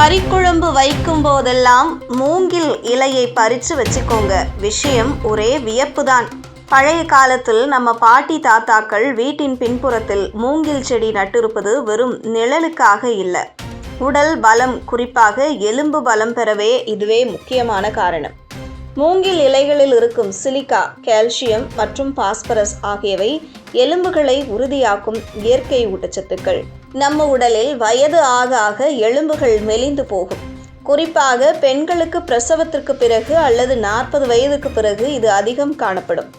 கறிக்குழம்பு வைக்கும் போதெல்லாம் மூங்கில் இலையை பறித்து வச்சுக்கோங்க. விஷயம் ஒரே வியப்புதான். பழைய காலத்தில் நம்ம பாட்டி தாத்தாக்கள் வீட்டின் பின்புறத்தில் மூங்கில் செடி நட்டிருப்பது வெறும் நிழலுக்காக இல்லை. உடல் பலம் குறிப்பாக எலும்பு பலம் பெறவே இதுவே முக்கியமான காரணம். மூங்கில் இலைகளில் இருக்கும் சிலிக்கா கால்சியம் மற்றும் பாஸ்பரஸ் ஆகியவை எலும்புகளை உறுதியாக்கும் இயற்கை ஊட்டச்சத்துக்கள். நம்ம உடலில் வயது ஆக ஆக எலும்புகள் மெலிந்து போகும். குறிப்பாக பெண்களுக்கு பிரசவத்திற்கு பிறகு அல்லது நாற்பது வயதுக்கு பிறகு இது அதிகம் காணப்படும்.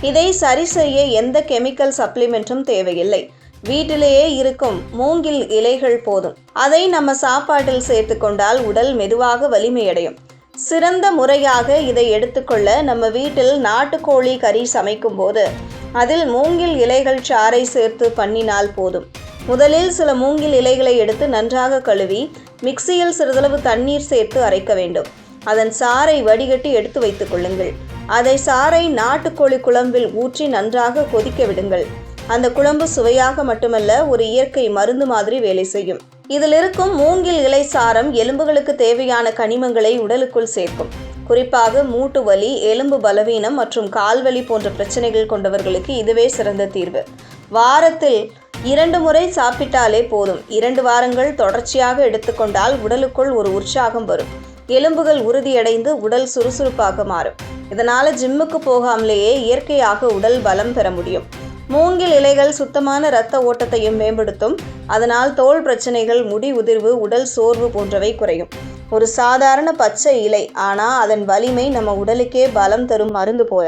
இதை சரி செய்ய எந்த கெமிக்கல் சப்ளிமெண்ட்டும் தேவையில்லை. வீட்டிலேயே இருக்கும் மூங்கில் இலைகள் போதும். அதை நம்ம சாப்பாட்டில் சேர்த்துக்கொண்டால் உடல் மெதுவாக வலிமையடையும். சிறந்த முறையாக இதை எடுத்துக்கொள்ள நம்ம வீட்டில் நாட்டுக்கோழி கறி சமைக்கும் போது அதில் மூங்கில் இலைகள் சாறை சேர்த்து பண்ணினால் போதும். முதலில் சில மூங்கில் இலைகளை எடுத்து நன்றாக கழுவி மிக்சியில் சிறிதளவு தண்ணீர் சேர்த்து அரைக்க வேண்டும். அதன் சாறை வடிகட்டி எடுத்து வைத்துக் கொள்ளுங்கள். அதை சாறை நாட்டுக்கோழி குழம்பில் ஊற்றி நன்றாக கொதிக்க விடுங்கள். அந்த குழம்பு சுவையாக மட்டுமல்ல ஒரு இயற்கை மருந்து மாதிரி வேலை செய்யும். இதில் இருக்கும் மூங்கில் இலை சாரம் எலும்புகளுக்கு தேவையான கனிமங்களை உடலுக்குள் சேர்க்கும். குறிப்பாக மூட்டு வலி எலும்பு பலவீனம் மற்றும் கால்வலி போன்ற பிரச்சனைகள் கொண்டவர்களுக்கு இதுவே சிறந்த தீர்வு. வாரத்தில் இரண்டு முறை சாப்பிட்டாலே போதும். இரண்டு வாரங்கள் தொடர்ச்சியாக எடுத்துக்கொண்டால் உடலுக்குள் ஒரு உற்சாகம் வரும். எலும்புகள் உறுதியடைந்து உடல் சுறுசுறுப்பாக மாறும். இதனால் ஜிம்முக்கு போகாமலேயே இயற்கையாக உடல் பலம் பெற முடியும். மூங்கில் இலைகள் சுத்தமான இரத்த ஓட்டத்தையும் மேம்படுத்தும். அதனால் தோல் பிரச்சனைகள் முடி உதிர்வு உடல் சோர்வு போன்றவை குறையும். ஒரு சாதாரண பச்சை இலை ஆனால் அதன் வலிமை நம்ம உடலுக்கே பலம் தரும் மருந்து போல.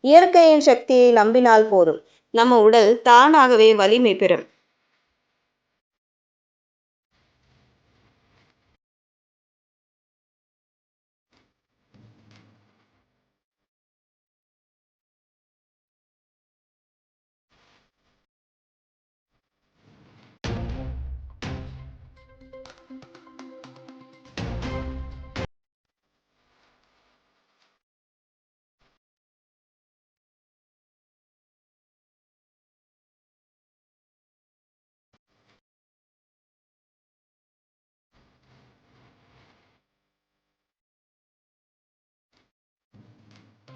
இயற்கையின் சக்தியை நம்பினால் போதும். நம்ம உடல் தானாகவே வலிமை பெறும்.